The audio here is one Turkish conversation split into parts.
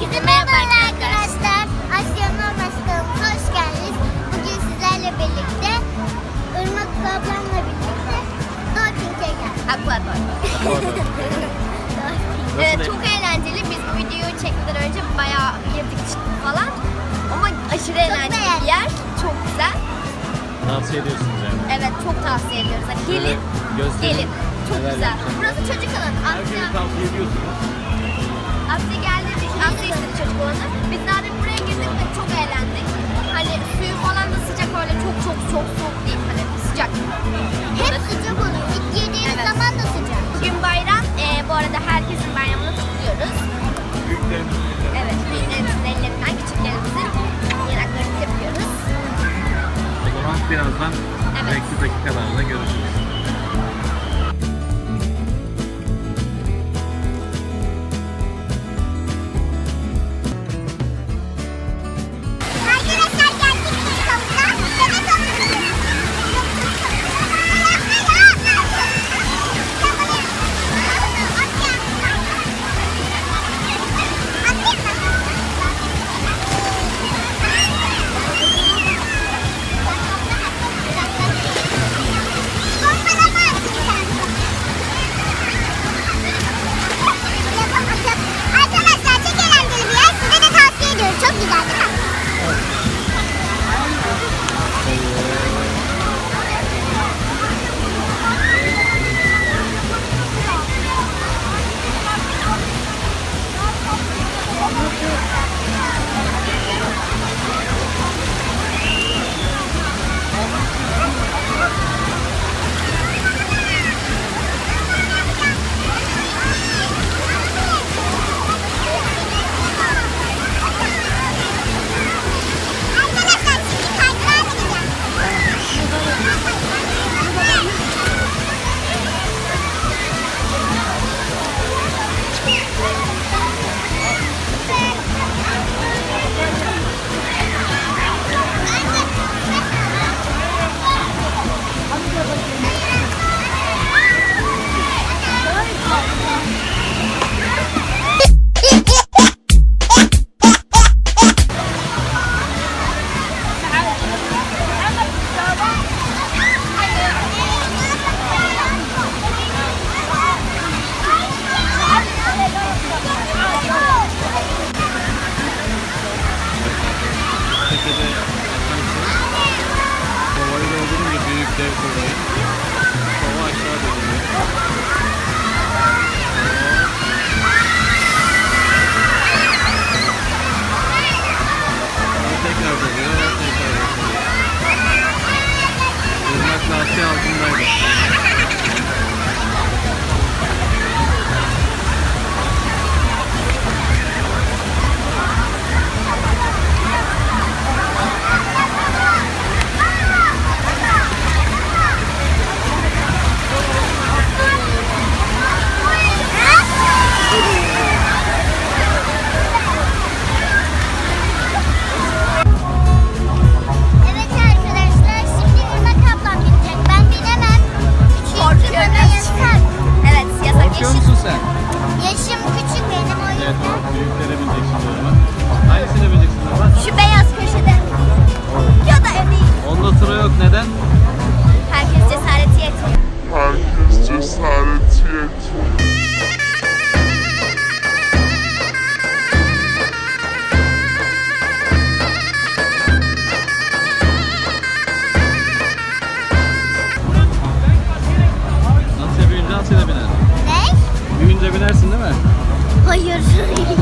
Herkese merhaba arkadaşlar. Asya Normas kanalımıza hoş geldiniz. Bugün sizlerle birlikte Irmak ablamla birlikte Dolphin'e geldik. Aquapark. Evet çok eğlenceli. Biz bu videoyu çekmeden önce bayağı yedik çıktık falan. Ama aşırı eğlenceli bir yer. Çok güzel. Tavsiye ediyorsunuz yani. Evet çok tavsiye ediyoruz. Hani gelin. gösterin. Gelin. Çok Neler güzel. yapacağım. Burası çocuk alanı. Herkese Asya, tavsiye ediyorsunuz. Asya geldi. Asya istedi çocuk alanı. Biz daha buraya girdik ve çok eğlendik. Hani suyu falan da sıcak öyle çok çok çok soğuk Yeah.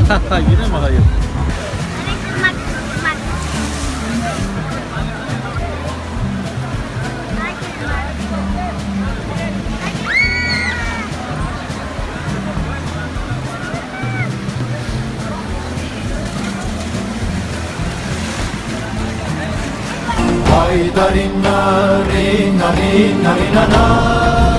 Haha yine mi hayır? Kırmak, kırmak. Haydarina, rina, rina, rina, na.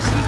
times.